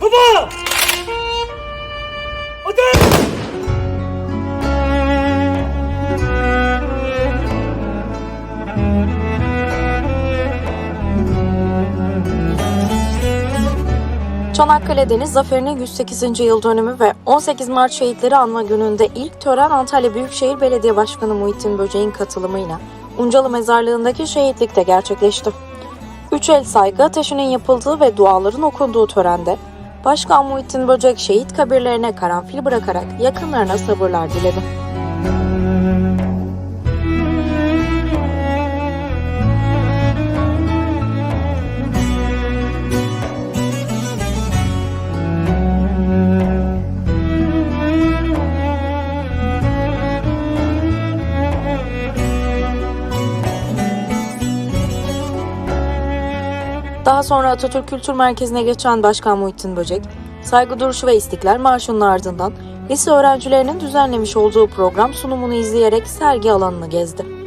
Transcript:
Baba! Hadi! Çanakkale Deniz Zaferi'nin 108. yıl dönümü ve 18 Mart Şehitleri Anma Günü'nde ilk tören Antalya Büyükşehir Belediye Başkanı Muhittin Böceğin katılımıyla Uncalı Mezarlığı'ndaki şehitlikte gerçekleşti. Üç el saygı ateşinin yapıldığı ve duaların okunduğu törende Başkan Muhittin Böcek şehit kabirlerine karanfil bırakarak yakınlarına sabırlar diledi. Daha sonra Atatürk Kültür Merkezi'ne geçen Başkan Muhittin Böcek, saygı duruşu ve istiklal marşının ardından lise öğrencilerinin düzenlemiş olduğu program sunumunu izleyerek sergi alanını gezdi.